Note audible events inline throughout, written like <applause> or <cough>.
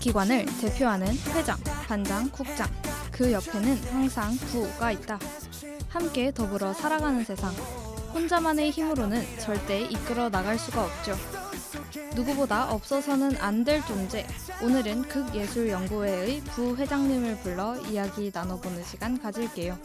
기관을 대표하는 회장, 반장, 국장. 그 옆에는 항상 부가 있다. 함께 더불어 살아가는 세상. 혼자만의 힘으로는 절대 이끌어 나갈 수가 없죠. 누구보다 없어서는 안 될 존재. 오늘은 극예술연구회의 부회장님을 불러 이야기 나눠보는 시간 가질게요.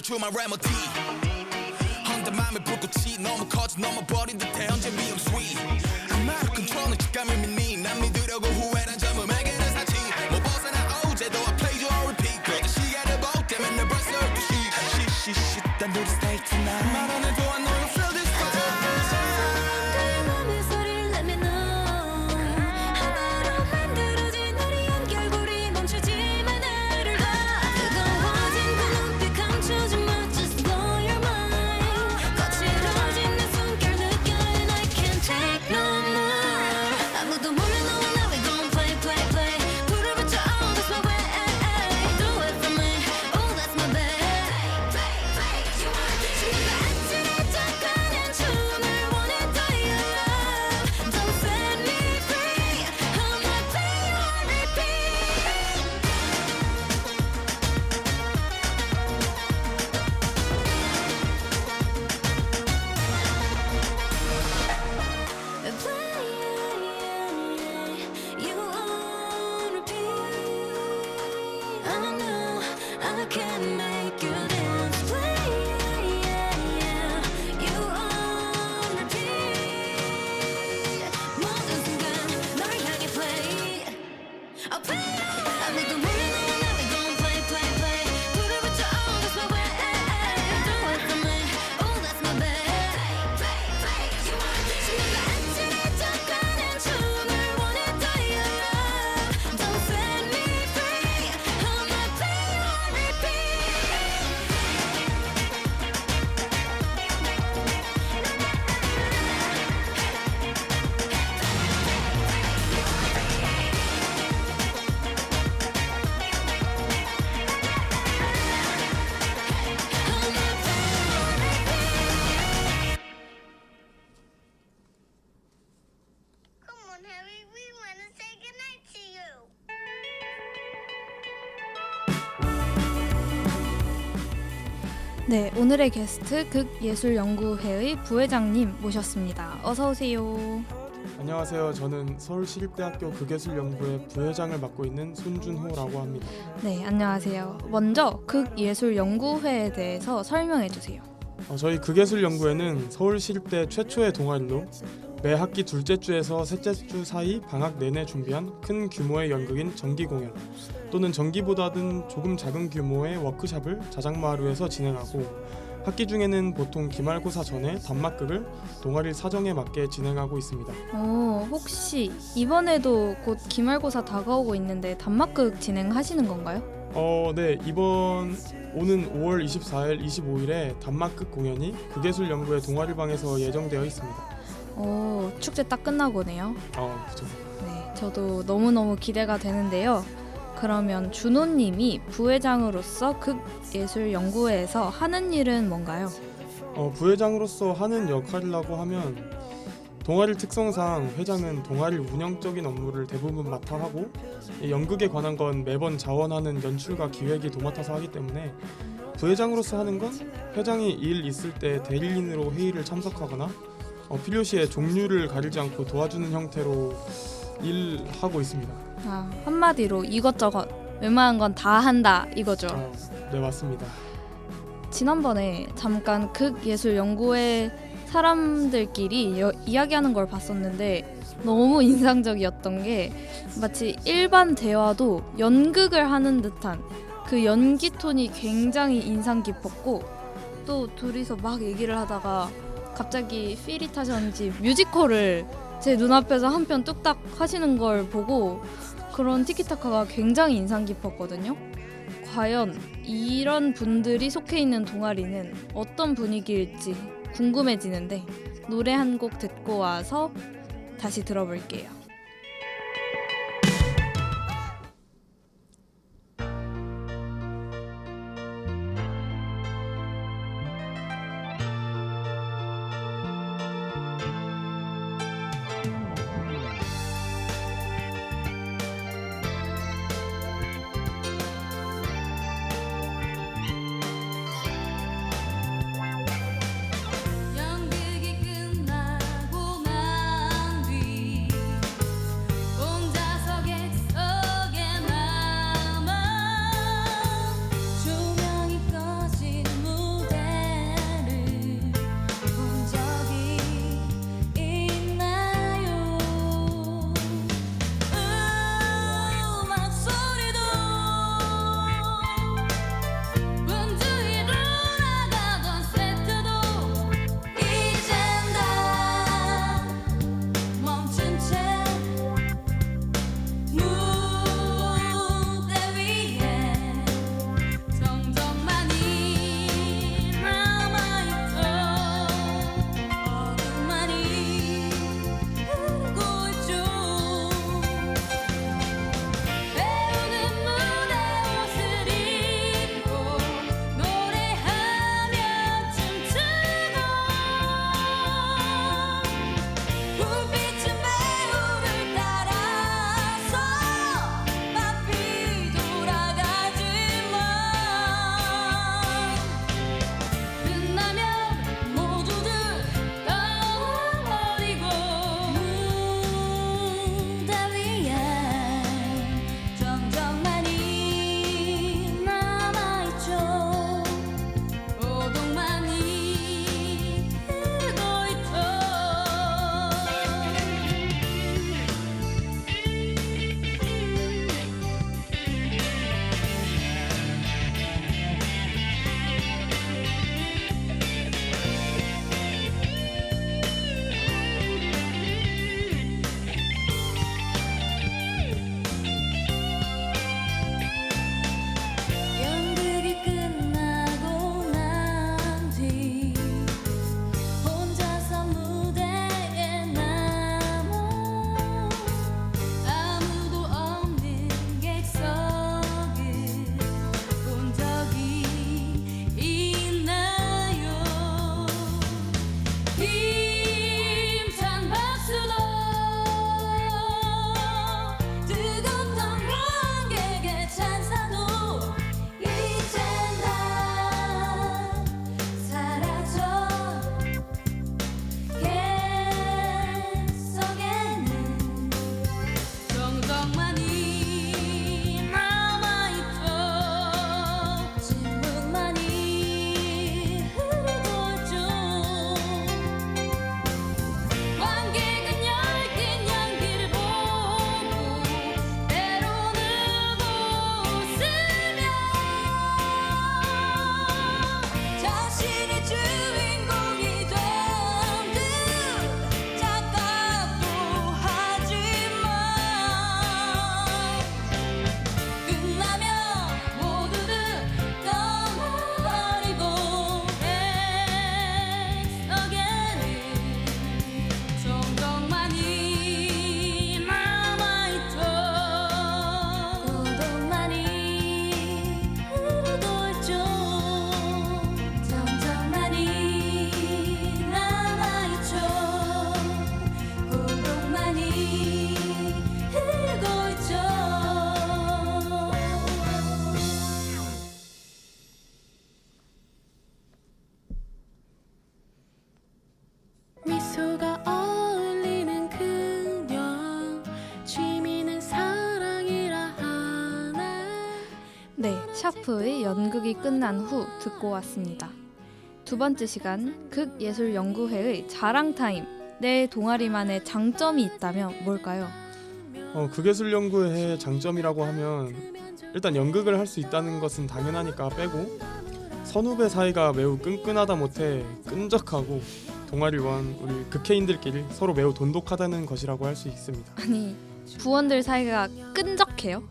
그래서 주말 레모디 헌데 맘의 불꽃이 너무 커져 넘어버린 듯해 언제 미움 sweet. 아마도 컨트롤은 직감을 믿니 난 믿으려고 후회한 점음에게는 사치 못 벗어나 어제도 I played you on repeat. 그저 시간을 볼 때면 내 벌써 12시 시시시 단둘이 stay tonight. 말안해 네, 오늘의 게스트 극예술연구회의 부회장님 모셨습니다. 어서 오세요. 안녕하세요. 저는 서울시립대학교 극예술연구회 부회장을 맡고 있는 손준호라고 합니다. 네, 안녕하세요. 먼저 극예술연구회에 대해서 설명해 주세요. 어, 저희 극예술연구회는 서울시립대 최초의 동아리로 매 학기 둘째 주에서 셋째 주 사이 방학 내내 준비한 큰 규모의 연극인 정기 공연 또는 정기보다는 조금 작은 규모의 워크샵을 자작마루에서 진행하고 학기 중에는 보통 기말고사 전에 단막극을 동아리 사정에 맞게 진행하고 있습니다. 어, 혹시 이번에도 곧 기말고사 다가오고 있는데 단막극 진행하시는 건가요? 어, 네 이번 오는 5월 24일, 25일에 단막극 공연이 극예술 연구회 동아리 방에서 예정되어 있습니다. 오, 축제 딱 끝나고네요. 어, 그죠. 네, 저도 너무너무 기대가 되는데요. 그러면 준호님이 부회장으로서 극예술연구회에서 하는 일은 뭔가요? 어, 부회장으로서 하는 역할이라고 하면 동아리 특성상 회장은 동아리 운영적인 업무를 대부분 맡아 하고 이 연극에 관한 건 매번 자원하는 연출과 기획이 도맡아서 하기 때문에 부회장으로서 하는 건 회장이 일 있을 때 대리인으로 회의를 참석하거나 어, 필요시에 종류를 가리지 않고 도와주는 형태로 일하고 있습니다. 아, 한마디로 이것저것 웬만한 건 다 한다 이거죠. 어, 네 맞습니다. 지난번에 잠깐 극예술연구회 사람들끼리 여- 이야기하는 걸 봤었는데 너무 <laughs> 인상적이었던 게 마치 일반 대화도 연극을 하는 듯한 그 연기 톤이 굉장히 인상 깊었고 또 둘이서 막 얘기를 하다가 갑자기 필이 타셨는지 뮤지컬을 제 눈앞에서 한 편 뚝딱 하시는 걸 보고 그런 티키타카가 굉장히 인상 깊었거든요. 과연 이런 분들이 속해 있는 동아리는 어떤 분위기일지 궁금해지는데 노래 한 곡 듣고 와서 다시 들어볼게요. 샤프의 연극이 끝난 후 듣고 왔습니다. 두 번째 시간 극예술연구회의 자랑 타임. 내 동아리만의 장점이 있다면 뭘까요? 어, 극예술연구의 장점이라고 하면 일단 연극을 할 수 있다는 것은 당연하니까 빼고 선후배 사이가 매우 끈끈하다 못해 끈적하고 동아리원 우리 극회인들끼리 서로 매우 돈독하다는 것이라고 할 수 있습니다. 아니 부원들 사이가 끈적해요?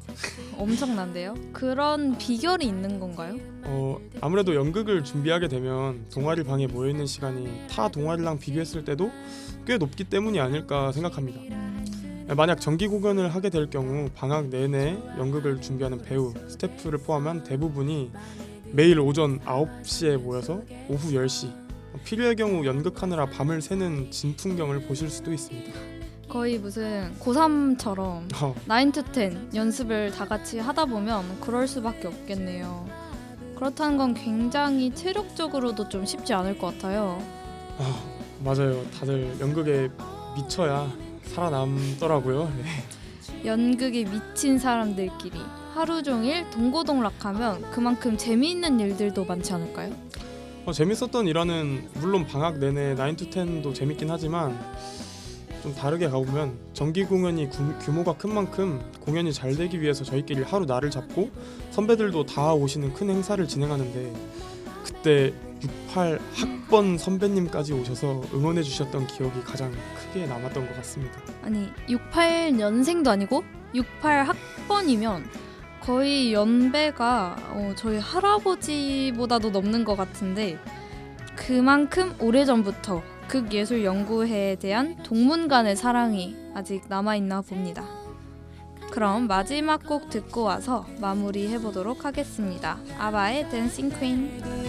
엄청난데요? 그런 비결이 있는 건가요? 어, 아무래도 연극을 준비하게 되면 동아리 방에 모여 있는 시간이 타 동아리랑 비교했을 때도 꽤 높기 때문이 아닐까 생각합니다. 만약 정기 공연을 하게 될 경우 방학 내내 연극을 준비하는 배우, 스태프를 포함한 대부분이 매일 오전 9시에 모여서 오후 10시 필요의 경우 연극하느라 밤을 새는 진풍경을 보실 수도 있습니다. 거의 무슨 고3처럼 어, 9 to 10 연습을 다 같이 하다 보면 그럴 수밖에 없겠네요. 그렇다는 건 굉장히 체력적으로도 좀 쉽지 않을 것 같아요. 아, 맞아요. 다들 연극에 미쳐야 살아남더라고요. 네. 연극에 미친 사람들끼리 하루 종일 동고동락하면 그만큼 재미있는 일들도 많지 않을까요? 어, 재밌었던 일화는 물론 방학 내내 9 to 10도 재밌긴 하지만 좀 다르게 가보면 정기 공연이 구- 규모가 큰 만큼 공연이 잘 되기 위해서 저희끼리 하루 날을 잡고 선배들도 다 오시는 큰 행사를 진행하는데 그때 68 학번 선배님까지 오셔서 응원해 주셨던 기억이 가장 크게 남았던 것 같습니다. 아니 68년생도 아니고 68 학번이면 거의 연배가 어, 저희 할아버지보다도 넘는 것 같은데 그만큼 오래전부터 극예술 연구회에 대한 동문 간의 사랑이 아직 남아있나 봅니다. 그럼 마지막 곡 듣고 와서 마무리해 보도록 하겠습니다. 아바의 댄싱 퀸.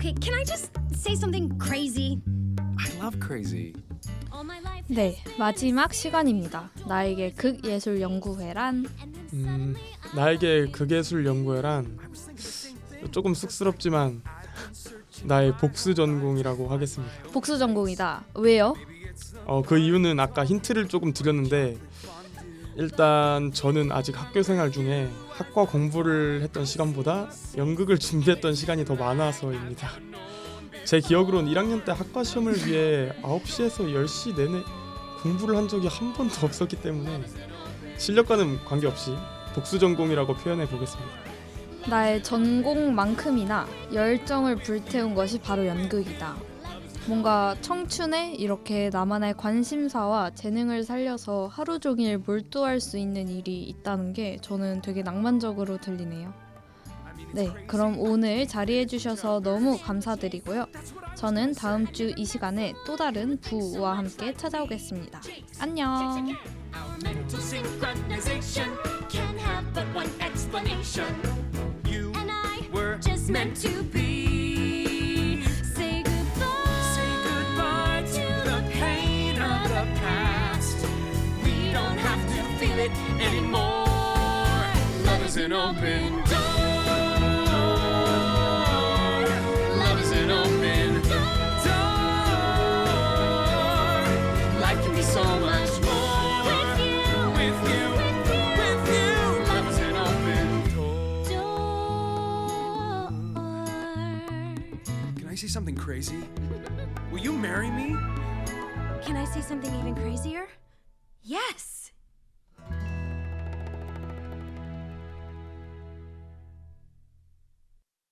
Okay, can I just say something crazy? I love crazy. All my life. 네, 마지막 시간입니다. 나에게 극예술 연구회란 음, 나에게 극예술 연구회란 조금 쑥스럽지만 나의 복수 전공이라고 하겠습니다. 복수 전공이다. 왜요? 어, 그 이유는 아까 힌트를 조금 드렸는데 일단 저는 아직 학교 생활 중에 학과 공부를 했던 시간보다 연극을 준비했던 시간이 더 많아서입니다. 제 기억으로는 1학년 때 학과 시험을 위해 9시에서 10시 내내 공부를 한 적이 한 번도 없었기 때문에 실력과는 관계없이 복수 전공이라고 표현해 보겠습니다. 나의 전공만큼이나 열정을 불태운 것이 바로 연극이다. 뭔가 청춘에 이렇게 나만의 관심사와 재능을 살려서 하루 종일 몰두할 수 있는 일이 있다는 게 저는 되게 낭만적으로 들리네요. 네, 그럼 오늘 자리해 주셔서 너무 감사드리고요. 저는 다음 주 이 시간에 또 다른 부와 함께 찾아오겠습니다. 안녕. Mental synchronization can it anymore. Love is an open door. Love is an open door. Life can be so much more With you. with you, with you. Love is an open door. Can I say something crazy? Will you marry me? Can I say something even crazier? Yes.